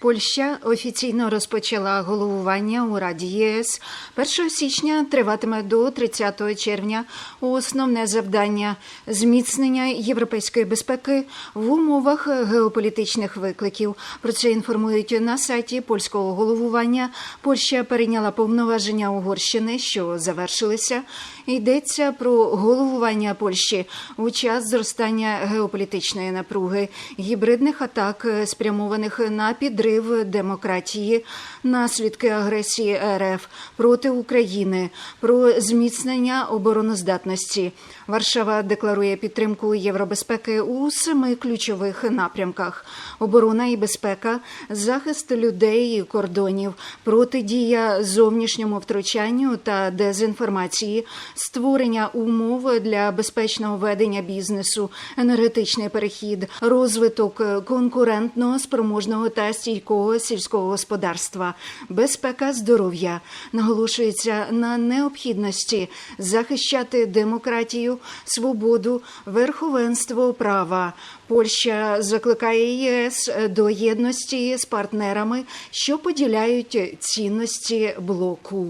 Польща офіційно розпочала головування у Раді ЄС. 1 січня триватиме до 30 червня. Основне завдання зміцнення європейської безпеки в умовах геополітичних викликів. Про це інформують на сайті польського головування. Польща перейняла повноваження Угорщини, що завершилися. Йдеться про головування Польщі у час зростання геополітичної напруги, гібридних атак, спрямованих на підрив демократії, наслідки агресії РФ проти України, про зміцнення обороноздатності. Варшава декларує підтримку євробезпеки у семи ключових напрямках: оборона і безпека, захист людей і кордонів, протидія зовнішньому втручанню та дезінформації, створення умов для безпечного ведення бізнесу, енергетичний перехід, розвиток конкурентного, спроможного та стійкого сільського господарства, безпека здоров'я наголошується на необхідності захищати демократію, свободу, верховенство права. Польща закликає ЄС до єдності з партнерами, що поділяють цінності блоку.